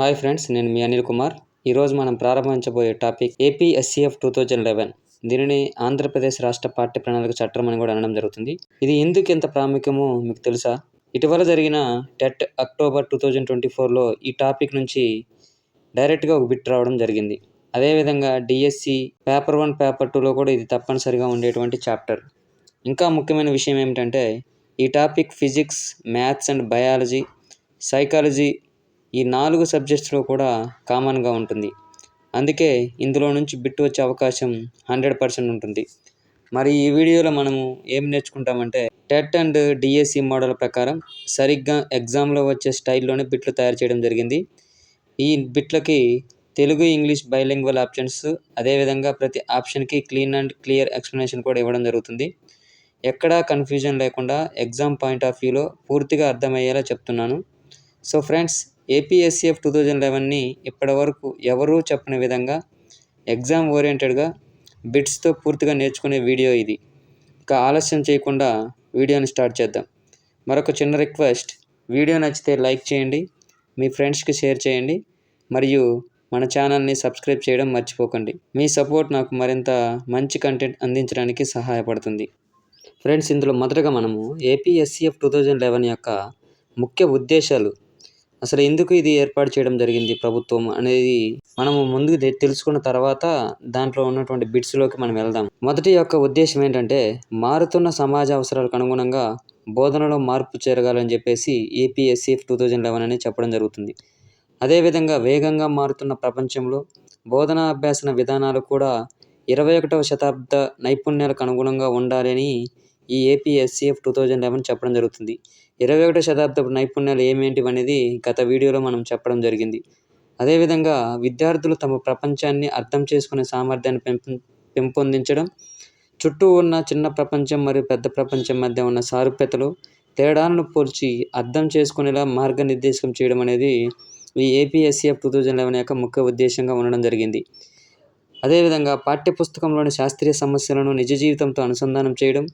Hi friends నేను మీ అనిల్ కుమార్. ఈరోజు మనం ప్రారంభించబోయే topic APSCF two thousand eleven దీనిని ఆంధ్రప్రదేశ్ రాష్ట్ర పాఠ్య ప్రణాళిక చట్టం అని కూడా అనడం జరుగుతుంది. ఇది ఎందుకు ఎంత ప్రాముఖ్యమో మీకు తెలుసా? ఇటీవల జరిగిన TET October two thousand twenty ఫోర్లో ఈ టాపిక్ నుంచి డైరెక్ట్గా ఒక బిట్ రావడం జరిగింది. అదేవిధంగా డిఎస్సి పేపర్ వన్ పేపర్ టూలో కూడా ఇది తప్పనిసరిగా ఉండేటువంటి చాప్టర్. ఇంకా ముఖ్యమైన విషయం ఏమిటంటే ఈ topic physics maths and biology psychology ఈ నాలుగు సబ్జెక్ట్స్లో కూడా కామన్గా ఉంటుంది. అందుకే ఇందులో నుంచి బిట్ వచ్చే అవకాశం హండ్రెడ్ పర్సెంట్ ఉంటుంది. మరి ఈ వీడియోలో మనము ఏం నేర్చుకుంటామంటే టెట్ అండ్ డిఎస్సి మోడల్ ప్రకారం సరిగ్గా ఎగ్జామ్లో వచ్చే స్టైల్లోనే బిట్లు తయారు చేయడం జరిగింది. ఈ బిట్లకి తెలుగు ఇంగ్లీష్ బైలింగ్వల్ ఆప్షన్స్ అదేవిధంగా ప్రతి ఆప్షన్కి క్లీన్ అండ్ క్లియర్ ఎక్స్ప్లెనేషన్ కూడా ఇవ్వడం జరుగుతుంది. ఎక్కడా కన్ఫ్యూజన్ లేకుండా ఎగ్జామ్ పాయింట్ ఆఫ్ వ్యూలో పూర్తిగా అర్థమయ్యేలా చెప్తున్నాను. So friends APSF two thousand లెవెన్ని ఇప్పటివరకు ఎవరూ చెప్పని విధంగా ఎగ్జామ్ ఓరియంటెడ్గా బిట్స్తో పూర్తిగా నేర్చుకునే వీడియో ఇది. ఇక ఆలస్యం చేయకుండా వీడియోని స్టార్ట్ చేద్దాం. మరొక చిన్న రిక్వెస్ట్ వీడియో నచ్చితే లైక్ చేయండి మీ ఫ్రెండ్స్కి షేర్ చేయండి మరియు మన ఛానల్ని సబ్స్క్రైబ్ చేయడం మర్చిపోకండి. మీ సపోర్ట్ నాకు మరింత మంచి కంటెంట్ అందించడానికి సహాయపడుతుంది. ఫ్రెండ్స్ ఇందులో మొదటగా మనము ఏపీఎస్సిఎఫ్ టూ థౌజండ్ లెవెన్ యొక్క ముఖ్య ఉద్దేశాలు అసలు ఎందుకు ఇది ఏర్పాటు చేయడం జరిగింది ప్రభుత్వం అనేది మనము ముందు తెలుసుకున్న తర్వాత దాంట్లో ఉన్నటువంటి బిట్స్లోకి మనం వెళ్దాం. మొదటి యొక్క ఉద్దేశం ఏంటంటే మారుతున్న సమాజ అవసరాలకు అనుగుణంగా బోధనలో మార్పు జరగాలని చెప్పేసి ఏపీఎస్సిఎఫ్ టూ థౌజండ్ లెవెన్ అని చెప్పడం జరుగుతుంది. అదేవిధంగా వేగంగా మారుతున్న ప్రపంచంలో బోధనా అభ్యాసన విధానాలు కూడా ఇరవై ఒకటవ శతాబ్ద నైపుణ్యాలకు అనుగుణంగా ఉండాలని ఈ ఏపీఎస్సీఎఫ్ టూ థౌజండ్ లెవెన్ చెప్పడం జరుగుతుంది. ఇరవై ఒకటో శతాబ్దపు నైపుణ్యాలు ఏమేంటివి అనేది గత వీడియోలో మనం చెప్పడం జరిగింది. అదేవిధంగా విద్యార్థులు తమ ప్రపంచాన్ని అర్థం చేసుకునే సామర్థ్యాన్ని పెంపు పెంపొందించడం చుట్టూ ఉన్న చిన్న ప్రపంచం మరియు పెద్ద ప్రపంచం మధ్య ఉన్న సారూప్యతలు తేడాలను పోల్చి అర్థం చేసుకునేలా మార్గనిర్దేశం చేయడం అనేది ఈ ఏపీఎస్సీఎఫ్ టూ థౌజండ్ లెవెన్ యొక్క ముఖ్య ఉద్దేశంగా ఉండడం జరిగింది. అదేవిధంగా పాఠ్యపుస్తకంలోని శాస్త్రీయ సమస్యలను నిజ జీవితంతో అనుసంధానం చేయడం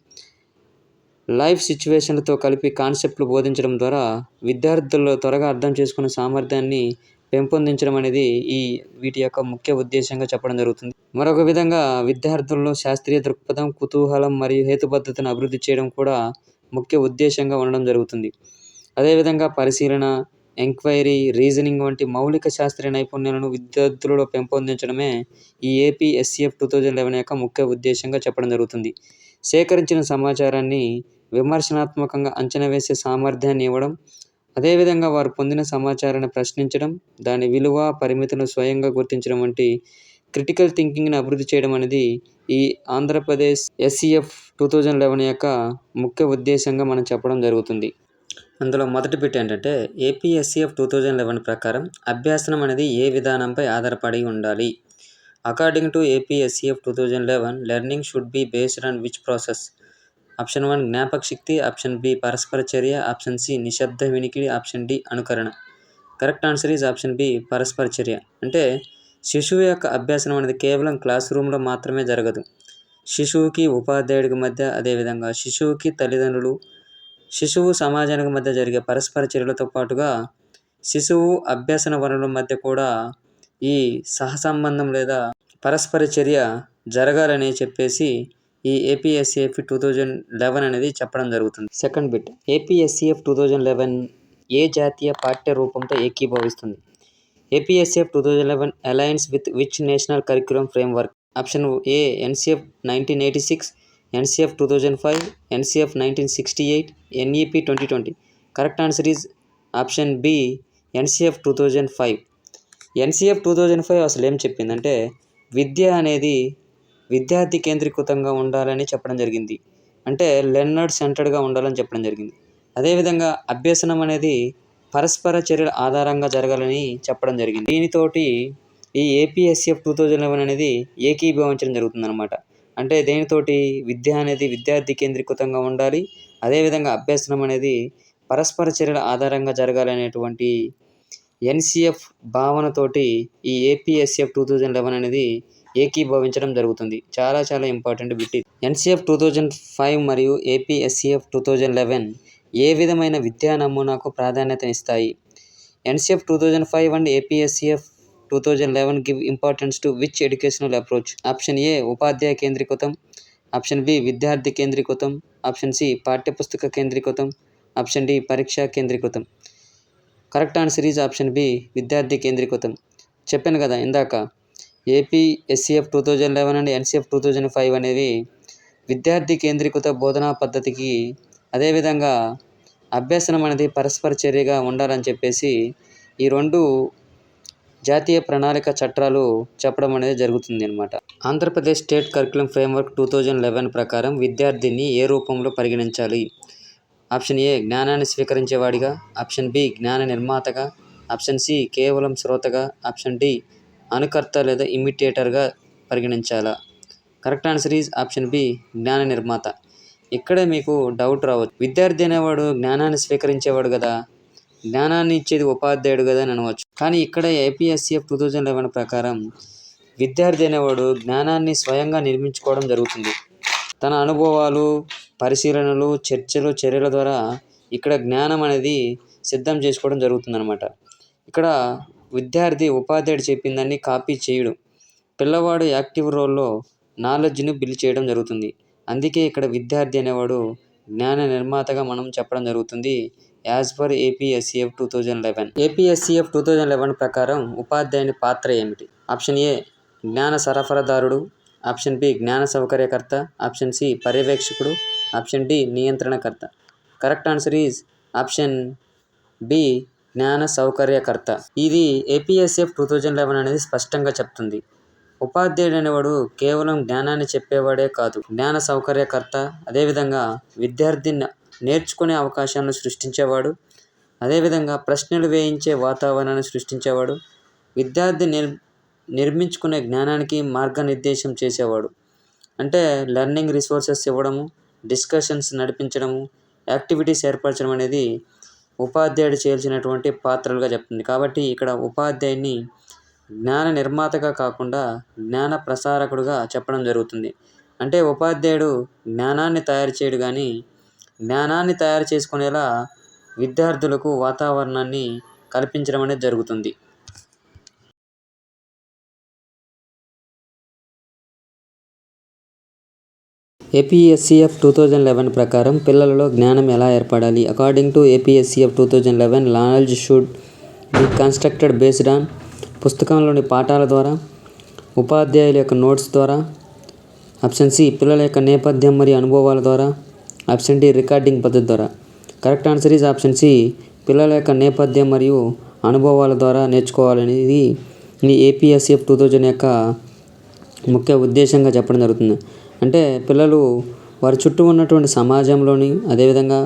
లైఫ్ సిచ్యువేషన్లతో కలిపి కాన్సెప్ట్లు బోధించడం ద్వారా విద్యార్థుల్లో త్వరగా అర్థం చేసుకునే సామర్థ్యాన్ని పెంపొందించడం అనేది ఈ వీటి యొక్క ముఖ్య ఉద్దేశంగా చెప్పడం జరుగుతుంది. మరొక విధంగా విద్యార్థుల్లో శాస్త్రీయ దృక్పథం కుతూహలం మరియు హేతుబద్ధతను అభివృద్ధి చేయడం కూడా ముఖ్య ఉద్దేశంగా ఉండడం జరుగుతుంది. అదేవిధంగా పరిశీలన ఎంక్వైరీ రీజనింగ్ వంటి మౌలిక శాస్త్రీయ నైపుణ్యాలను విద్యార్థులలో పెంపొందించడమే ఈ ఏపీఎస్సిఎఫ్ టూ థౌజండ్ లెవెన్ యొక్క ముఖ్య ఉద్దేశంగా చెప్పడం జరుగుతుంది. సేకరించిన సమాచారాన్ని విమర్శనాత్మకంగా అంచనా వేసే సామర్థ్యాన్ని ఇవ్వడం అదేవిధంగా వారు పొందిన సమాచారాన్ని ప్రశ్నించడం దాని విలువ పరిమితులను స్వయంగా గుర్తించడం వంటి క్రిటికల్ థింకింగ్ని అభివృద్ధి చేయడం అనేది ఈ Andhra Pradesh SCF two thousand eleven యొక్క ముఖ్య ఉద్దేశంగా మనం చెప్పడం జరుగుతుంది. అందులో మొదటి బిట్ ఏంటంటే ఏపీఎస్సీఎఫ్ టూ థౌజండ్ లెవెన్ ప్రకారం అభ్యాసనం అనేది ఏ విధానంపై ఆధారపడి ఉండాలి? According to APSCF two thousand eleven learning should be based on which process option one జ్ఞాపక శక్తి ఆప్షన్ బి పరస్పర చర్య ఆప్షన్ సి నిశ్శబ్ద వినికిడి ఆప్షన్ డి అనుకరణ correct answer is option B పరస్పర చర్య అంటే శిశువు యొక్క అభ్యాసనం అనేది కేవలం క్లాస్ రూమ్లో మాత్రమే జరగదు. శిశువుకి ఉపాధ్యాయుడికి మధ్య అదేవిధంగా శిశువుకి తల్లిదండ్రులు శిశువు సమాజానికి మధ్య జరిగే పరస్పర చర్యలతో పాటుగా శిశువు అభ్యసన వనరుల మధ్య కూడా ఈ సహసంబంధం లేదా పరస్పర చర్య జరగాలని చెప్పేసి ఈ ఏపీఎస్సిఎఫ్ టూ థౌజండ్ లెవెన్ అనేది చెప్పడం జరుగుతుంది. Second bit APSCF two thousand eleven ఏ జాతీయ పాఠ్య రూపంతో ఏకీభవిస్తుంది? APSCF two thousand eleven alliance with which national curriculum framework option A NCF nineteen eighty six NCF two thousand five NCF nineteen sixty eight NEP twenty twenty correct answer is option B NCF two thousand five NCF two thousand five అసలు ఏం చెప్పిందంటే విద్య అనేది విద్యార్థి కేంద్రీకృతంగా ఉండాలని చెప్పడం జరిగింది. అంటే learner సెంటర్డ్గా ఉండాలని చెప్పడం జరిగింది. అదేవిధంగా అభ్యసనం అనేది పరస్పర చర్యల ఆధారంగా జరగాలని చెప్పడం జరిగింది. దీనితోటి ఈ ఏపీఎస్ఎఫ్ టూ థౌజండ్ లెవెన్ అనేది ఏకీభవించడం జరుగుతుందన్నమాట. అంటే దేనితోటి విద్య అనేది విద్యార్థి కేంద్రీకృతంగా ఉండాలి అదేవిధంగా అభ్యసనం అనేది పరస్పర చర్యల ఆధారంగా జరగాలనేటువంటి ఎన్సిఎఫ్ భావనతోటి ఈ ఏపీఎస్ఎఫ్ టూ థౌజండ్ లెవెన్ అనేది ఏకీభవించడం జరుగుతుంది. చాలా చాలా important bit NCF two thousand five మరియు ఏపీఎస్సిఎఫ్ టూ థౌజండ్ లెవెన్ ఏ విధమైన విద్యా నమూనాకు ప్రాధాన్యతనిస్తాయి NCF two thousand five and APSCF two thousand eleven give importance to which educational approach? Option A ఉపాధ్యాయ కేంద్రీకృతం. ఆప్షన్ బి విద్యార్థి కేంద్రీకృతం. ఆప్షన్ సి పాఠ్యపుస్తక కేంద్రీకృతం. Option D పరీక్షా కేంద్రీకృతం. Correct answer is option B విద్యార్థి కేంద్రీకృతం. చెప్పాను కదా ఇందాక AP SCF two thousand eleven and NCF two thousand five అనేవి విద్యార్థి కేంద్రీకృత బోధనా పద్ధతికి అదేవిధంగా అభ్యసనం అనేది పరస్పర చర్యగా ఉండాలని చెప్పేసి ఈ రెండు జాతీయ ప్రణాళిక చట్టాలు చెప్పడం అనేది జరుగుతుంది అనమాట Andhra Pradesh state curriculum framework two thousand eleven ప్రకారం విద్యార్థిని ఏ రూపంలో పరిగణించాలి? ఆప్షన్ ఏ జ్ఞానాన్ని స్వీకరించేవాడిగా. ఆప్షన్ బి జ్ఞాన నిర్మాతగా. ఆప్షన్ సి కేవలం శ్రోతగా. ఆప్షన్ డి అనుకర్త లేదా ఇమిటేటర్గా పరిగణించాలా. Correct answer is option B జ్ఞాన నిర్మాత. ఇక్కడే మీకు డౌట్ రావచ్చు. విద్యార్థి అనేవాడు జ్ఞానాన్ని స్వీకరించేవాడు కదా. జ్ఞానాన్ని ఇచ్చేది ఉపాధ్యాయుడు కదా అని అనవచ్చు. కానీ ఇక్కడ ఏపీఎస్సిఎఫ్ టూ థౌజండ్ లెవెన్ ప్రకారం విద్యార్థి అనేవాడు జ్ఞానాన్ని స్వయంగా నిర్మించుకోవడం జరుగుతుంది. తన అనుభవాలు పరిశీలనలు చర్చలు చర్యల ద్వారా ఇక్కడ జ్ఞానం అనేది సిద్ధం చేసుకోవడం జరుగుతుందన్నమాట. ఇక్కడ విద్యార్థి ఉపాధ్యాయుడు చెప్పిందాన్ని కాపీ చేయడు. పిల్లవాడు యాక్టివ్ రోల్లో నాలెడ్జ్ని బిల్డ్ చేయడం జరుగుతుంది. అందుకే ఇక్కడ విద్యార్థి అనేవాడు జ్ఞాన నిర్మాతగా మనం చెప్పడం జరుగుతుంది. As per APSCF two thousand eleven. APSCF two thousand eleven ప్రకారం ఉపాధ్యాయుని పాత్ర ఏమిటి? ఆప్షన్ ఏ జ్ఞాన సరఫరాదారుడు. ఆప్షన్ బి జ్ఞాన సౌకర్యకర్త ఆప్షన్ సి పర్యవేక్షకుడు option D నియంత్రణకర్త. Correct answer is option B జ్ఞాన సౌకర్యకర్త. ఇది ఏపీఎస్ఎఫ్ టూ థౌజండ్ లెవెన్ అనేది స్పష్టంగా చెప్తుంది. ఉపాధ్యాయుడు అనేవాడు కేవలం జ్ఞానాన్ని చెప్పేవాడే కాదు. జ్ఞాన సౌకర్యకర్త అదేవిధంగా విద్యార్థిని నేర్చుకునే అవకాశాలను సృష్టించేవాడు అదేవిధంగా ప్రశ్నలు వేయించే వాతావరణాన్ని సృష్టించేవాడు విద్యార్థి నిర్ నిర్మించుకునే జ్ఞానానికి మార్గనిర్దేశం చేసేవాడు. అంటే లెర్నింగ్ రిసోర్సెస్ ఇవ్వడము డిస్కషన్స్ నడిపించడము యాక్టివిటీస్ ఏర్పరచడం అనేది ఉపాధ్యాయుడు చేయాల్సినటువంటి పాత్రలుగా చెప్తుంది. కాబట్టి ఇక్కడ ఉపాధ్యాయుని జ్ఞాన నిర్మాతగా కాకుండా జ్ఞాన ప్రసారకుడుగా చెప్పడం జరుగుతుంది. అంటే ఉపాధ్యాయుడు జ్ఞానాన్ని తయారు చేయడు కానీ జ్ఞానాన్ని తయారు చేసుకునేలా విద్యార్థులకు వాతావరణాన్ని కల్పించడం అనేది జరుగుతుంది. ఏపీఎస్సీఎఫ్ టూ థౌజండ్ లెవెన్ ప్రకారం పిల్లలలో జ్ఞానం ఎలా ఏర్పడాలి? According to APSCF two thousand eleven knowledge should be constructed based on పుస్తకంలోని పాఠాల ద్వారా ఉపాధ్యాయుల యొక్క నోట్స్ ద్వారా ఆప్షన్ సి పిల్లల యొక్క నేపథ్యం మరియు అనుభవాల ద్వారా ఆప్షన్ డి రికార్డింగ్ పద్ధతి ద్వారా. Correct answer is option C పిల్లల యొక్క నేపథ్యం మరియు అనుభవాల ద్వారా నేర్చుకోవాలనేది ఈ ఏపీఎస్సిఎఫ్ టూ థౌజండ్ యొక్క ముఖ్య ఉద్దేశంగా చెప్పడం జరుగుతుంది. అంటే పిల్లలు వారి చుట్టూ ఉన్నటువంటి సమాజంలోని అదేవిధంగా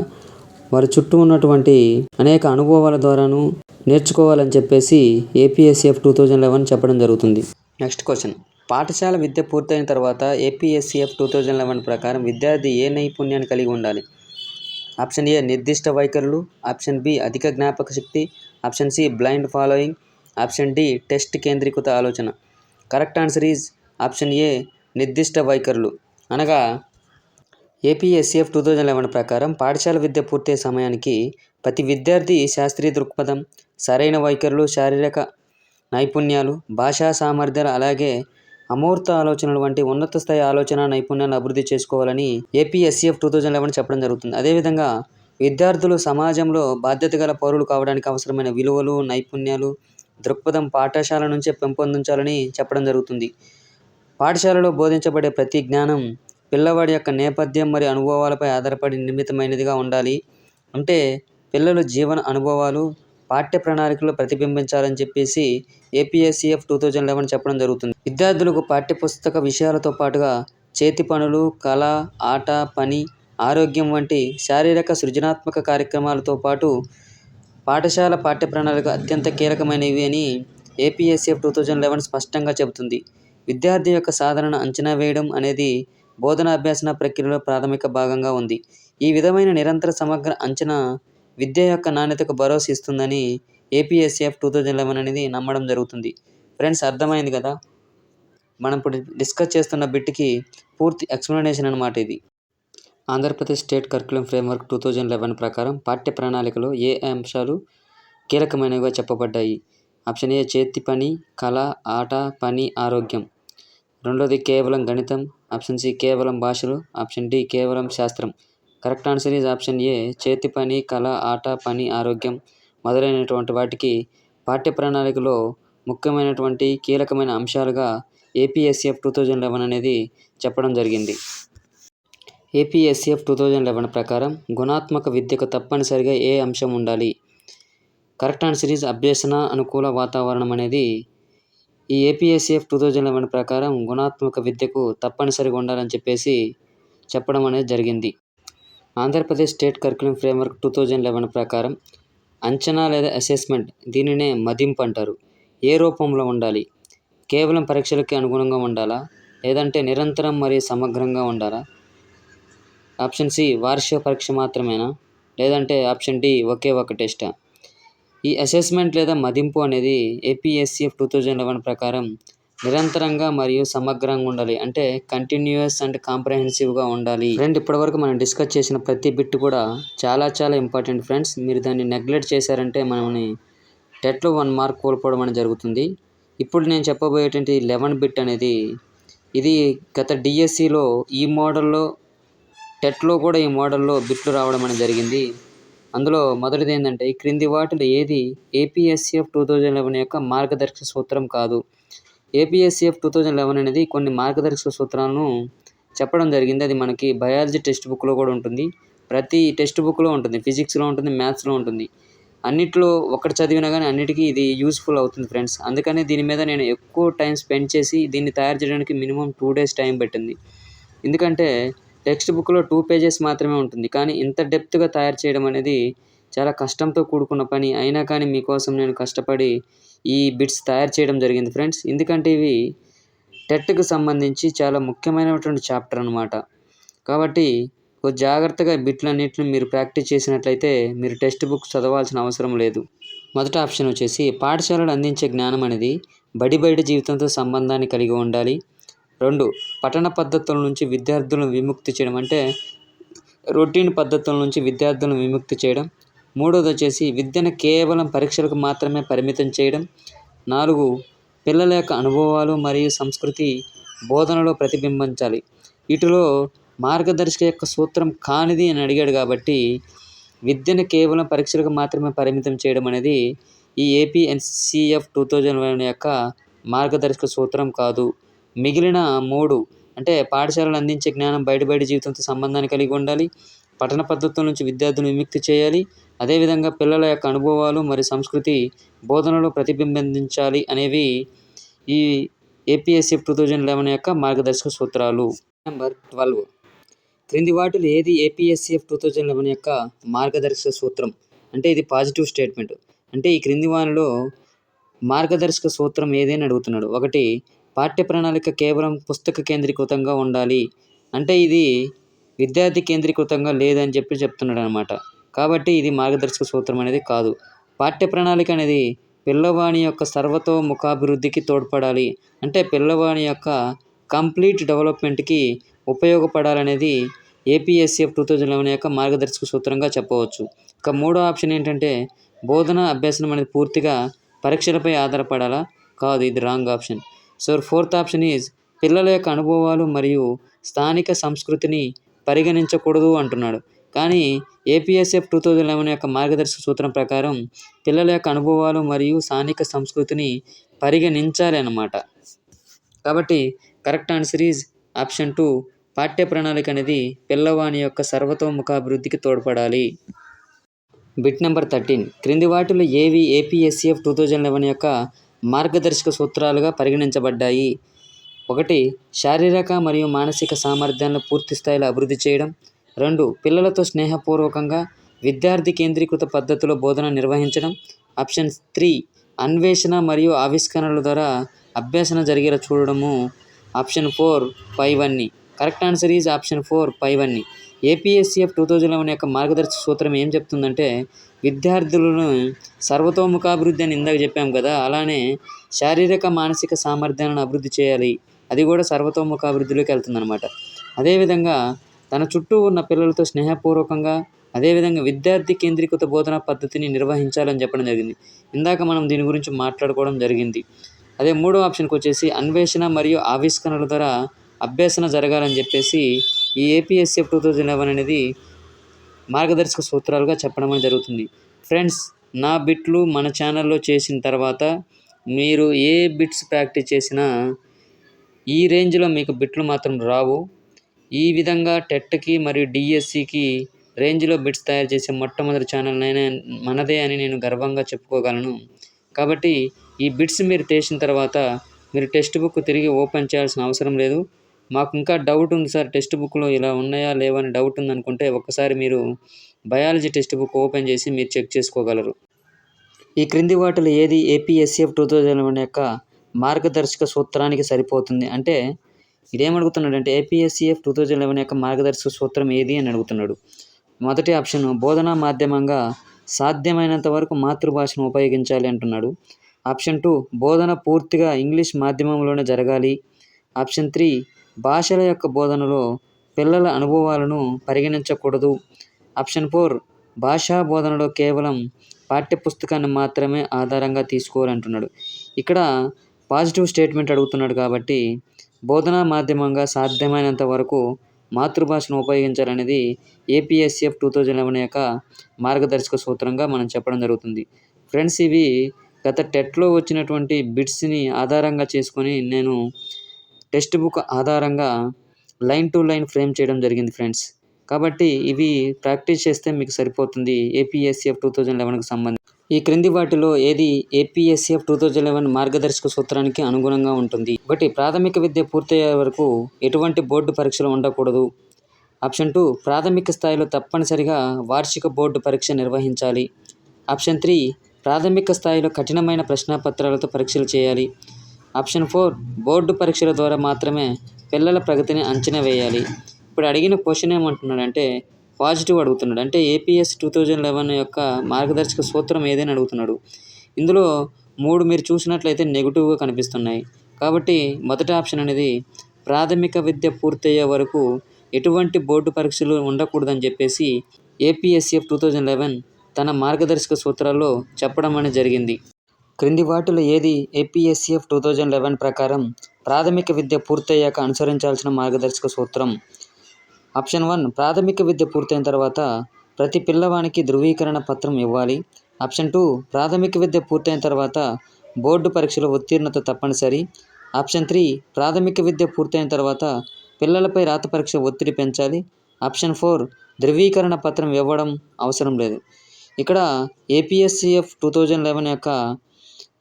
వారి చుట్టూ ఉన్నటువంటి అనేక అనుభవాల ద్వారాను నేర్చుకోవాలని చెప్పేసి ఏపీఎస్సీఎఫ్ టూ థౌజండ్ లెవెన్ చెప్పడం జరుగుతుంది. Next question. పాఠశాల విద్య పూర్తయిన తర్వాత ఏపీఎస్సిఎఫ్ టూ థౌజండ్ లెవెన్ ప్రకారం విద్యార్థి ఏ నైపుణ్యాన్ని కలిగి ఉండాలి? ఆప్షన్ ఏ నిర్దిష్ట వైఖరులు. ఆప్షన్ బి అధిక జ్ఞాపక శక్తి. Option C blind following. Option D test కేంద్రీకృత ఆలోచన. Correct answer is option A నిర్దిష్ట వైఖరులు. అనగా ఏపీఎస్ఎఫ్ టూ థౌజండ్ లెవెన్ ప్రకారం పాఠశాల విద్య పూర్తయ్యే సమయానికి ప్రతి విద్యార్థి శాస్త్రీయ దృక్పథం సరైన వైఖరులు శారీరక నైపుణ్యాలు భాషా సామర్థ్యాలు అలాగే అమూర్త ఆలోచనలు వంటి ఉన్నత స్థాయి ఆలోచన నైపుణ్యాలను అభివృద్ధి చేసుకోవాలని ఏపీఎస్సిఎఫ్ టూ థౌజండ్ లెవెన్ చెప్పడం జరుగుతుంది. అదేవిధంగా విద్యార్థులు సమాజంలో బాధ్యత గల పౌరులు కావడానికి అవసరమైన విలువలు నైపుణ్యాలు దృక్పథం పాఠశాల నుంచే పెంపొందించాలని చెప్పడం జరుగుతుంది. పాఠశాలలో బోధించబడే ప్రతి జ్ఞానం పిల్లవాడి యొక్క నేపథ్యం మరియు అనుభవాలపై ఆధారపడి నిర్మితమైనదిగా ఉండాలి. అంటే పిల్లలు జీవన అనుభవాలు పాఠ్య ప్రణాళికలో ప్రతిబింబించాలని చెప్పేసి ఏపీఎస్సిఎఫ్ టూ థౌజండ్ లెవెన్ చెప్పడం జరుగుతుంది. విద్యార్థులకు పాఠ్యపుస్తక విషయాలతో పాటుగా చేతి పనులు కళ ఆట పని ఆరోగ్యం వంటి శారీరక సృజనాత్మక కార్యక్రమాలతో పాటు పాఠశాల పాఠ్య ప్రణాళిక అత్యంత కీలకమైనవి అని ఏపీఎస్సిఎఫ్ టూ థౌజండ్ లెవెన్ స్పష్టంగా చెబుతుంది. విద్యార్థి యొక్క సాధనను అంచనా వేయడం అనేది బోధనా అభ్యాసన ప్రక్రియలో ప్రాథమిక భాగంగా ఉంది. ఈ విధమైన నిరంతర సమగ్ర అంచనా విద్య యొక్క నాణ్యతకు భరోసా ఇస్తుందని ఏపీఎస్ఎఫ్ టూ థౌజండ్ లెవెన్ అనేది నమ్మడం జరుగుతుంది. ఫ్రెండ్స్ అర్థమైంది కదా? మనం ఇప్పుడు డిస్కస్ చేస్తున్న బిట్కి పూర్తి ఎక్స్ప్లెనేషన్ అనమాట ఇది. Andhra Pradesh state curriculum framework two thousand eleven ప్రకారం పాఠ్య ప్రణాళికలో ఏ అంశాలు కీలకమైనవిగా చెప్పబడ్డాయి? ఆప్షన్ ఏ చేతి పని కళ ఆట పని ఆరోగ్యం. రెండోది కేవలం గణితం ఆప్షన్ సి కేవలం భాషలు ఆప్షన్ డి కేవలం శాస్త్రం. Correct answer is option A చేతి పని కళ ఆట పని ఆరోగ్యం మొదలైనటువంటి వాటికి పాఠ్య ప్రణాళికలో ముఖ్యమైనటువంటి కీలకమైన అంశాలుగా ఏపీఎస్ఎఫ్ టూ థౌజండ్ లెవెన్ అనేది చెప్పడం జరిగింది. ఏపీఎస్ఎఫ్ టూ థౌజండ్ లెవెన్ ప్రకారం గుణాత్మక విద్యకు తప్పనిసరిగా ఏ అంశం ఉండాలి? కరెక్ట్ ఆన్సర్ ఈజ్ అభ్యసన అనుకూల వాతావరణం అనేది ఈ ఏపీఎస్ఎఫ్ టూ థౌజండ్ లెవెన్ ప్రకారం గుణాత్మక విద్యకు తప్పనిసరిగా ఉండాలని చెప్పేసి చెప్పడం అనేది జరిగింది. Andhra Pradesh state curriculum framework two thousand eleven ప్రకారం అంచనా లేదా అసెస్మెంట్ దీనినే మదింపు అంటారు. ఏ రూపంలో ఉండాలి? కేవలం పరీక్షలకి అనుగుణంగా ఉండాలా? లేదంటే నిరంతరం మరియు సమగ్రంగా ఉండాలా? ఆప్షన్ సి వార్షిక పరీక్ష మాత్రమేనా? లేదంటే ఆప్షన్ డి ఒకే ఒక టెస్టా? ఈ అసెస్మెంట్ లేదా మదింపు అనేది ఏపీఎస్సిఎఫ్ టూ థౌజండ్ లెవెన్ ప్రకారం నిరంతరంగా మరియు సమగ్రంగా ఉండాలి. అంటే కంటిన్యూస్ అండ్ కాంప్రహెన్సివ్గా ఉండాలి. ఫ్రెండ్ ఇప్పటివరకు మనం డిస్కస్ చేసిన ప్రతి బిట్ కూడా చాలా చాలా ఇంపార్టెంట్ ఫ్రెండ్స్ మీరు దాన్ని నెగ్లెక్ట్ చేశారంటే మనల్ని టెట్లో వన్ మార్క్ కోల్పోవడం అనేది జరుగుతుంది. ఇప్పుడు నేను చెప్పబోయేటువంటి లెవెన్ బిట్ అనేది ఇది గత డిఎస్సిలో ఈ మోడల్లో టెట్లో కూడా ఈ మోడల్లో బిట్లు రావడం అనేది జరిగింది. అందులో మొదటిది ఏంటంటే ఈ క్రింది వాటిలో ఏది ఏపీఎస్సిఎఫ్ టూ థౌజండ్ లెవెన్ యొక్క మార్గదర్శక సూత్రం కాదు. ఏపీఎస్సిఎఫ్ టూ థౌజండ్ లెవెన్ అనేది కొన్ని మార్గదర్శక సూత్రాలను చెప్పడం జరిగింది. అది మనకి బయాలజీ టెక్స్ట్ బుక్లో కూడా ఉంటుంది. ప్రతి టెక్స్ట్ బుక్లో ఉంటుంది. ఫిజిక్స్లో ఉంటుంది మ్యాథ్స్లో ఉంటుంది. అన్నిట్లో ఒకటి చదివినా కానీ అన్నిటికీ ఇది యూస్ఫుల్ అవుతుంది ఫ్రెండ్స్. అందుకని దీని మీద నేను ఎక్కువ టైం స్పెండ్ చేసి దీన్ని తయారు చేయడానికి మినిమం టూ డేస్ టైం పెట్టింది. ఎందుకంటే టెక్స్ట్ బుక్లో టూ పేజెస్ మాత్రమే ఉంటుంది. కానీ ఇంత డెప్త్గా తయారు చేయడం అనేది చాలా కష్టంతో కూడుకున్న పని. అయినా కానీ మీకోసం నేను కష్టపడి ఈ బిట్స్ తయారు చేయడం జరిగింది ఫ్రెండ్స్. ఎందుకంటే ఇవి టెట్కు సంబంధించి చాలా ముఖ్యమైనటువంటి చాప్టర్ అనమాట కాబట్టి జాగ్రత్తగా బిట్లన్నింటిని మీరు ప్రాక్టీస్ చేసినట్లయితే మీరు టెక్స్ట్ బుక్ చదవాల్సిన అవసరం లేదు. మొదటి ఆప్షన్ వచ్చేసి పాఠశాలలు అందించే జ్ఞానం అనేది బడి బయట జీవితంతో సంబంధాన్ని కలిగి ఉండాలి. రెండు పఠన పద్ధతుల నుంచి విద్యార్థులను విముక్తి చేయడం అంటే రొటీన్ పద్ధతుల నుంచి విద్యార్థులను విముక్తి చేయడం. మూడోది వచ్చేసి విద్యను కేవలం పరీక్షలకు మాత్రమే పరిమితం చేయడం. నాలుగు పిల్లల యొక్క అనుభవాలు మరియు సంస్కృతి బోధనలో ప్రతిబింబించాలి. వీటిలో మార్గదర్శక యొక్క సూత్రం కానిది అని అడిగాడు కాబట్టి విద్యను కేవలం పరీక్షలకు మాత్రమే పరిమితం చేయడం అనేది ఈ ఏపీఎన్సిఎఫ్ టూ థౌజండ్ వన్ యొక్క మార్గదర్శక సూత్రం కాదు. మిగిలిన మూడు అంటే పాఠశాలలు అందించే జ్ఞానం బయట బయట జీవితంతో సంబంధాన్ని కలిగి ఉండాలి. పఠన పద్ధతుల నుంచి విద్యార్థులు విముక్తి చేయాలి. అదేవిధంగా పిల్లల యొక్క అనుభవాలు మరియు సంస్కృతి బోధనలో ప్రతిబింబించాలి అనేవి ఈ ఏపీఎస్ఎఫ్ టూ థౌజండ్ లెవెన్ యొక్క మార్గదర్శక సూత్రాలు. నెంబర్ ట్వెల్వ్ క్రింది వాటిలో ఏది ఏపీఎస్సిఎఫ్ టూ థౌజండ్ లెవెన్ యొక్క మార్గదర్శక సూత్రం? అంటే ఇది పాజిటివ్ స్టేట్మెంట్ అంటే ఈ క్రింది వానిలో మార్గదర్శక సూత్రం ఏదైనా అడుగుతున్నాడు. ఒకటి పాఠ్య ప్రణాళిక కేవలం పుస్తక కేంద్రీకృతంగా ఉండాలి. అంటే ఇది విద్యార్థి కేంద్రీకృతంగా లేదని చెప్పి చెప్తున్నాడు అనమాట కాబట్టి ఇది మార్గదర్శక సూత్రం అనేది కాదు. పాఠ్య ప్రణాళిక అనేది పిల్లవాని యొక్క సర్వతోముఖాభివృద్ధికి తోడ్పడాలి. అంటే పిల్లవాని యొక్క కంప్లీట్ డెవలప్మెంట్కి ఉపయోగపడాలనేది ఏపీఎస్సిఎఫ్ టూ థౌజండ్ లెవెన్ యొక్క మార్గదర్శక సూత్రంగా చెప్పవచ్చు. ఇక మూడో ఆప్షన్ ఏంటంటే బోధన అభ్యాసం అనేది పూర్తిగా పరీక్షలపై ఆధారపడాలా? కాదు ఇది wrong option. So fourth option is పిల్లల యొక్క అనుభవాలు మరియు స్థానిక సంస్కృతిని పరిగణించకూడదు అంటున్నాడు. కానీ ఏపీఎస్ఎఫ్ టూ థౌజండ్ లెవెన్ యొక్క మార్గదర్శక సూత్రం ప్రకారం పిల్లల యొక్క అనుభవాలు మరియు స్థానిక సంస్కృతిని పరిగణించాలి అన్నమాట. కాబట్టి correct answer is option two పాఠ్య ప్రణాళిక అనేది పిల్లవాని యొక్క సర్వతోముఖాభివృద్ధికి తోడ్పడాలి. బిట్ నెంబర్ థర్టీన్ క్రింది వాటిలో ఏవి ఏపీఎస్సిఎఫ్ టూ థౌజండ్ లెవెన్ యొక్క మార్గదర్శక సూత్రాలుగా పరిగణించబడ్డాయి. ఒకటి శారీరక మరియు మానసిక సామర్థ్యాలను పూర్తి స్థాయిలో అభివృద్ధి చేయడం. రెండు పిల్లలతో స్నేహపూర్వకంగా విద్యార్థి కేంద్రీకృత పద్ధతిలో బోధన నిర్వహించడం. ఆప్షన్ త్రీ అన్వేషణ మరియు ఆవిష్కరణల ద్వారా అభ్యసన జరిగేలా చూడడము. ఆప్షన్ ఫోర్ పైవన్నీ. Correct answer is option four పైవన్నీ. ఏపీఎస్సిఎఫ్ టూ థౌజండ్ లెవెన్ యొక్క మార్గదర్శక సూత్రం ఏం చెప్తుందంటే విద్యార్థులను సర్వతోముఖాభివృద్ధి అని ఇందాక చెప్పాం కదా అలానే శారీరక మానసిక సామర్థ్యాలను అభివృద్ధి చేయాలి. అది కూడా సర్వతోముఖాభివృద్ధిలోకి వెళ్తుందనమాట అదేవిధంగా తన చుట్టూ ఉన్న పిల్లలతో స్నేహపూర్వకంగా అదేవిధంగా విద్యార్థి కేంద్రీకృత బోధనా పద్ధతిని నిర్వహించాలని చెప్పడం జరిగింది. ఇందాక మనం దీని గురించి మాట్లాడుకోవడం జరిగింది. అదే మూడో ఆప్షన్కి వచ్చేసి అన్వేషణ మరియు ఆవిష్కరణల ద్వారా అభ్యసన జరగాలని చెప్పేసి ఈ ఏపీఎస్ఎఫ్ టూ థౌజండ్ లెవెన్ అనేది మార్గదర్శక సూత్రాలుగా చెప్పడం అనేది జరుగుతుంది. ఫ్రెండ్స్ నా బిట్లు మన ఛానల్లో చేసిన తర్వాత మీరు ఏ బిట్స్ ప్రాక్టీస్ చేసినా ఈ రేంజ్లో మీకు బిట్లు మాత్రం రావు. ఈ విధంగా టెట్కి మరియు డిఎస్సికి రేంజ్లో బిట్స్ తయారు చేసే మొట్టమొదటి ఛానల్ నేనే మనదే అని నేను గర్వంగా చెప్పుకోగలను. కాబట్టి ఈ బిట్స్ మీరు చేసిన తర్వాత మీరు టెక్స్ట్ బుక్ తిరిగి ఓపెన్ చేయాల్సిన అవసరం లేదు. మాకు ఇంకా డౌట్ ఉంది సార్. టెక్స్ట్ బుక్లో ఇలా ఉన్నాయా లేవా అని డౌట్ ఉంది అనుకుంటే ఒక్కసారి మీరు బయాలజీ టెక్స్ట్ బుక్ ఓపెన్ చేసి మీరు చెక్ చేసుకోగలరు. ఈ క్రింది వాటిలో ఏది ఏపీఎస్ఎఫ్ టూ థౌజండ్ వన్ యొక్క మార్గదర్శక సూత్రానికి సరిపోతుంది? అంటే ఇదేమడుగుతున్నాడు అంటే ఏపీఎస్సిఎఫ్ టూ థౌజండ్ లెవెన్ యొక్క మార్గదర్శక సూత్రం ఏది అని అడుగుతున్నాడు. మొదటి ఆప్షన్ బోధనా మాధ్యమంగా సాధ్యమైనంత వరకు మాతృభాషను ఉపయోగించాలి అంటున్నాడు. ఆప్షన్ టూ బోధన పూర్తిగా ఇంగ్లీష్ మాధ్యమంలోనే జరగాలి. ఆప్షన్ త్రీ భాషల యొక్క బోధనలో పిల్లల అనుభవాలను పరిగణించకూడదు. ఆప్షన్ ఫోర్ భాషా బోధనలో కేవలం పాఠ్యపుస్తకాన్ని మాత్రమే ఆధారంగా తీసుకోవాలంటున్నాడు. ఇక్కడ పాజిటివ్ స్టేట్మెంట్ అడుగుతున్నాడు కాబట్టి బోధనా మాధ్యమంగా సాధ్యమైనంత వరకు మాతృభాషను ఉపయోగించాలనేది ఏపీఎస్ఎఫ్ టూ థౌజండ్ లెవెన్ యొక్క మార్గదర్శక సూత్రంగా మనం చెప్పడం జరుగుతుంది. ఫ్రెండ్స్ ఇవి గత టెట్లో వచ్చినటువంటి బిట్స్ని ఆధారంగా చేసుకొని నేను టెక్స్ట్ బుక్ ఆధారంగా లైన్ టు లైన్ ఫ్రేమ్ చేయడం జరిగింది ఫ్రెండ్స్. కాబట్టి ఇవి ప్రాక్టీస్ చేస్తే మీకు సరిపోతుంది ఏపీఎస్ఎఫ్ టూ థౌజండ్ లెవెన్కి సంబంధించి. ఈ క్రింది వాటిలో ఏది ఏపీఎస్ఎఫ్ టూ థౌజండ్ లెవెన్ మార్గదర్శక సూత్రానికి అనుగుణంగా ఉంటుంది. ఒకటి ప్రాథమిక విద్య పూర్తయ్యే వరకు ఎటువంటి బోర్డు పరీక్షలు ఉండకూడదు. ఆప్షన్ టూ ప్రాథమిక స్థాయిలో తప్పనిసరిగా వార్షిక బోర్డు పరీక్ష నిర్వహించాలి. ఆప్షన్ త్రీ ప్రాథమిక స్థాయిలో కఠినమైన ప్రశ్నపత్రాలతో పరీక్షలు చేయాలి. ఆప్షన్ ఫోర్ బోర్డు పరీక్షల ద్వారా మాత్రమే పిల్లల ప్రగతిని అంచనా వేయాలి. ఇప్పుడు అడిగిన క్వశ్చన్ ఏమంటున్నాడంటే పాజిటివ్ అడుగుతున్నాడు. అంటే ఏపీఎస్ టూ థౌజండ్ లెవెన్ యొక్క మార్గదర్శక సూత్రం ఏదైనా అడుగుతున్నాడు. ఇందులో మూడు మీరు చూసినట్లయితే నెగిటివ్గా కనిపిస్తున్నాయి. కాబట్టి మొదటి ఆప్షన్ అనేది ప్రాథమిక విద్య పూర్తయ్యే వరకు ఎటువంటి బోర్డు పరీక్షలు ఉండకూడదని చెప్పేసి ఏపీఎస్ఎఫ్ టూ థౌజండ్ లెవెన్ తన మార్గదర్శక సూత్రాల్లో చెప్పడం అనేది జరిగింది. క్రింది వాటిలో ఏది ఏపీఎస్సిఎఫ్ టూ థౌజండ్ లెవెన్ ప్రకారం ప్రాథమిక విద్య పూర్తయ్యాక అనుసరించాల్సిన మార్గదర్శక సూత్రం? ఆప్షన్ వన్ ప్రాథమిక విద్య పూర్తయిన తర్వాత ప్రతి పిల్లవానికి ధృవీకరణ పత్రం ఇవ్వాలి. ఆప్షన్ టూ ప్రాథమిక విద్య పూర్తయిన తర్వాత బోర్డు పరీక్షలో ఉత్తీర్ణత తప్పనిసరి. ఆప్షన్ త్రీ ప్రాథమిక విద్య పూర్తయిన తర్వాత పిల్లలపై రాత పరీక్ష ఒత్తిడి పెంచాలి. ఆప్షన్ ఫోర్ ధృవీకరణ పత్రం ఇవ్వడం అవసరం లేదు. ఇక్కడ ఏపీఎస్సిఎఫ్ టూ థౌజండ్ లెవెన్ యొక్క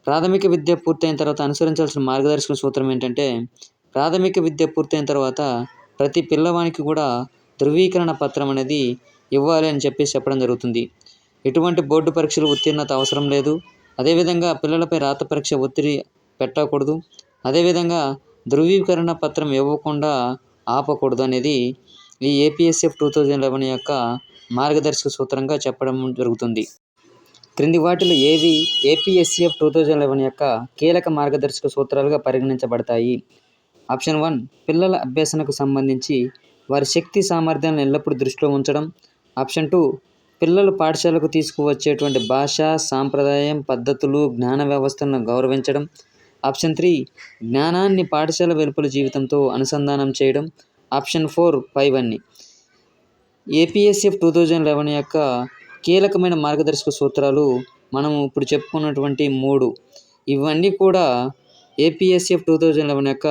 ప్రాథమిక విద్య పూర్తయిన తర్వాత అనుసరించాల్సిన మార్గదర్శక సూత్రం ఏంటంటే ప్రాథమిక విద్య పూర్తయిన తర్వాత ప్రతి పిల్లవానికి కూడా ధృవీకరణ పత్రం అనేది ఇవ్వాలి అని చెప్పేసి చెప్పడం జరుగుతుంది. ఎటువంటి బోర్డు పరీక్షలు ఉత్తీర్ణత అవసరం లేదు. అదేవిధంగా పిల్లలపై రాత పరీక్ష ఒత్తిడి పెట్టకూడదు. అదేవిధంగా ధృవీకరణ పత్రం ఇవ్వకుండా ఆపకూడదు అనేది ఈ ఏపీఎస్ఎఫ్ టూ థౌజండ్ లెవెన్ యొక్క మార్గదర్శక సూత్రంగా చెప్పడం జరుగుతుంది. క్రింది వాటిలో ఏవి ఏపీఎస్సిఎఫ్ టూ థౌజండ్ లెవెన్ యొక్క కీలక మార్గదర్శక సూత్రాలుగా పరిగణించబడతాయి? ఆప్షన్ వన్ పిల్లల అభ్యసనకు సంబంధించి వారి శక్తి సామర్థ్యాలను ఎల్లప్పుడూ దృష్టిలో ఉంచడం. ఆప్షన్ టూ పిల్లలు పాఠశాలకు తీసుకువచ్చేటువంటి భాష సాంప్రదాయం పద్ధతులు జ్ఞాన వ్యవస్థలను గౌరవించడం. ఆప్షన్ త్రీ జ్ఞానాన్ని పాఠశాల వెలుపల జీవితంతో అనుసంధానం చేయడం. ఆప్షన్ ఫోర్ ఫైవ్ అన్ని ఏపీఎస్ఎఫ్ టూ థౌజండ్ లెవెన్ యొక్క కీలకమైన మార్గదర్శక సూత్రాలు మనం ఇప్పుడు చెప్పుకున్నటువంటి మూడు. ఇవన్నీ కూడా ఏపీఎస్ఎఫ్ టూ థౌజండ్ లెవెన్ యొక్క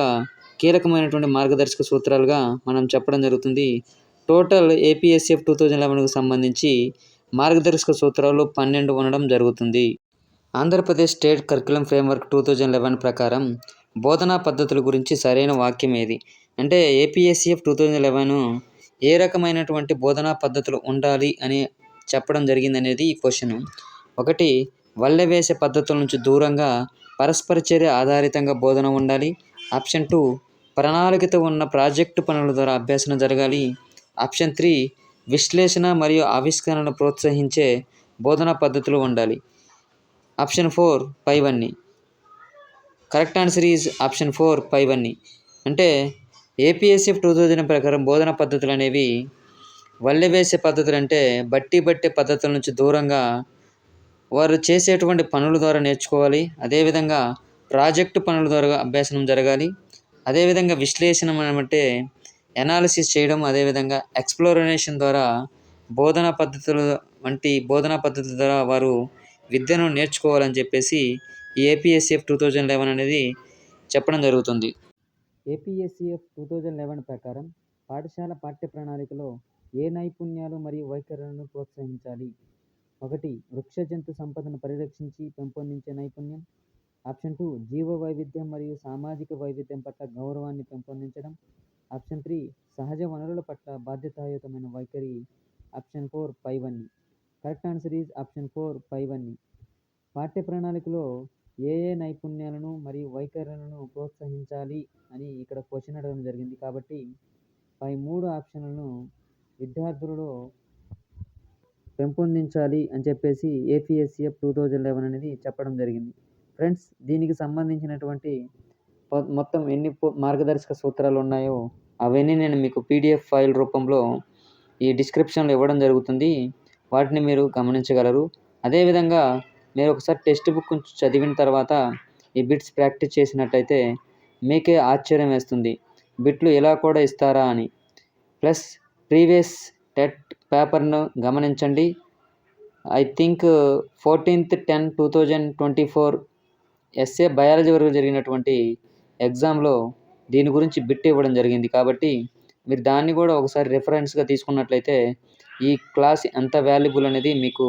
కీలకమైనటువంటి మార్గదర్శక సూత్రాలుగా మనం చెప్పడం జరుగుతుంది. టోటల్ ఏపీఎస్ఎఫ్ టూ థౌజండ్ లెవెన్కు సంబంధించి మార్గదర్శక సూత్రాలు పన్నెండు ఉండడం జరుగుతుంది. Andhra Pradesh state curriculum framework two thousand eleven ప్రకారం బోధనా పద్ధతుల గురించి సరైన వాక్యం ఏది? అంటే ఏపీఎస్సిఎఫ్ టూ థౌజండ్ లెవెన్ ఏ రకమైనటువంటి బోధనా పద్ధతులు ఉండాలి అని చెప్పడం జరిగింది అనేది ఈ క్వశ్చన్. ఒకటి వల్లెవేసే పద్ధతుల నుంచి దూరంగా పరస్పర చర్య ఆధారితంగా బోధన ఉండాలి. ఆప్షన్ టూ ప్రణాళికతో ఉన్న ప్రాజెక్టు పనుల ద్వారా అభ్యసన జరగాలి. ఆప్షన్ త్రీ విశ్లేషణ మరియు ఆవిష్కరణను ప్రోత్సహించే బోధనా పద్ధతులు ఉండాలి. ఆప్షన్ ఫోర్ పైవన్నీ. Correct answer is option four పైవన్నీ. అంటే ఏపీఎస్ఎఫ్ టూ థౌజండ్ ప్రకారం బోధనా పద్ధతులు అనేవి వల్లె వేసే పద్ధతులు అంటే బట్టి బట్టే పద్ధతుల నుంచి దూరంగా వారు చేసేటువంటి పనుల ద్వారా నేర్చుకోవాలి. అదేవిధంగా ప్రాజెక్టు పనుల ద్వారా అభ్యాసనం జరగాలి. అదేవిధంగా విశ్లేషణ అంటే ఎనాలిసిస్ చేయడం అదేవిధంగా ఎక్స్ప్లోరేషన్ ద్వారా బోధనా పద్ధతులు వంటి బోధనా పద్ధతుల ద్వారా వారు విద్యను నేర్చుకోవాలని చెప్పేసి ఈ ఏపీఎస్సిఎఫ్ టూ థౌజండ్ లెవెన్ అనేది చెప్పడం జరుగుతుంది. ఏపీఎస్సిఎఫ్ టూ థౌజండ్ లెవెన్ ప్రకారం పాఠశాల పాఠ్య ప్రణాళికలో ఏ నైపుణ్యాలు మరియు వైఖరులను ప్రోత్సహించాలి? ఒకటి వృక్ష జంతు సంపదను పరిరక్షించి పెంపొందించే నైపుణ్యం. ఆప్షన్ టూ జీవ వైవిధ్యం మరియు సామాజిక వైవిధ్యం పట్ల గౌరవాన్ని పెంపొందించడం. ఆప్షన్ త్రీ సహజ వనరుల పట్ల బాధ్యతాయుతమైన వైఖరి. ఆప్షన్ ఫోర్ పైవన్నీ. Correct answer is option four పైవన్నీ. పాఠ్య ప్రణాళికలో ఏ ఏ నైపుణ్యాలను మరియు వైఖరులను ప్రోత్సహించాలి అని ఇక్కడ క్వశ్చన్ అడగడం జరిగింది కాబట్టి పై మూడు ఆప్షన్లను విద్యార్థులలో పెంపొందించాలి అని చెప్పేసి ఏపీఎస్సీఎఫ్ టూ థౌజండ్ లెవెన్ అనేది చెప్పడం జరిగింది. ఫ్రెండ్స్ దీనికి సంబంధించినటువంటి మొత్తం ఎన్ని మార్గదర్శక సూత్రాలు ఉన్నాయో అవన్నీ నేను మీకు పీడిఎఫ్ ఫైల్ రూపంలో ఈ డిస్క్రిప్షన్లో ఇవ్వడం జరుగుతుంది. వాటిని మీరు గమనించగలరు. అదేవిధంగా మీరు ఒకసారి టెక్స్ట్ బుక్ చదివిన తర్వాత ఈ బిట్స్ ప్రాక్టీస్ చేసినట్టయితే మీకే ఆశ్చర్యం వేస్తుంది. బిట్లు ఇలా కూడా ఇస్తారా అని. ప్లస్ ప్రీవియస్ టెట్ పేపర్ను గమనించండి. I think fourteenth ten two thousand twenty four SA biology వరకు జరిగినటువంటి ఎగ్జామ్లో దీని గురించి బిట్ ఇవ్వడం జరిగింది. కాబట్టి మీరు దాన్ని కూడా ఒకసారి రెఫరెన్స్గా తీసుకున్నట్లయితే ఈ క్లాస్ ఎంత వాల్యుబుల్ అనేది మీకు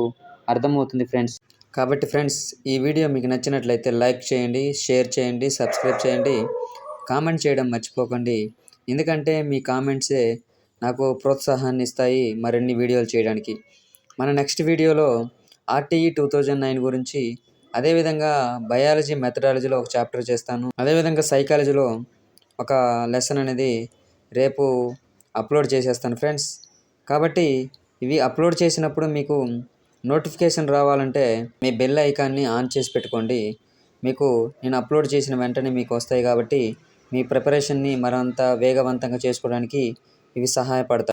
అర్థమవుతుంది ఫ్రెండ్స్. కాబట్టి ఫ్రెండ్స్ ఈ వీడియో మీకు నచ్చినట్లయితే లైక్ చేయండి షేర్ చేయండి సబ్స్క్రైబ్ చేయండి. కామెంట్ చేయడం మర్చిపోకండి. ఎందుకంటే మీ కామెంట్సే నాకు ప్రోత్సాహాన్ని ఇస్తాయి మరిన్ని వీడియోలు చేయడానికి. మన నెక్స్ట్ వీడియోలో ఆర్టీఈ టూ థౌజండ్ నైన్ గురించి అదేవిధంగా బయాలజీ మెథడాలజీలో ఒక చాప్టర్ చేస్తాను. అదేవిధంగా సైకాలజీలో ఒక లెసన్ అనేది రేపు అప్లోడ్ చేసేస్తాను ఫ్రెండ్స్. కాబట్టి ఇవి అప్లోడ్ చేసినప్పుడు మీకు నోటిఫికేషన్ రావాలంటే మీ బెల్ ఐకాన్ని ఆన్ చేసి పెట్టుకోండి. మీకు నేను అప్లోడ్ చేసిన వెంటనే మీకు వస్తాయి కాబట్టి మీ ప్రిపరేషన్ని మరంత వేగవంతంగా చేసుకోవడానికి ఇవి సహాయపడతాయి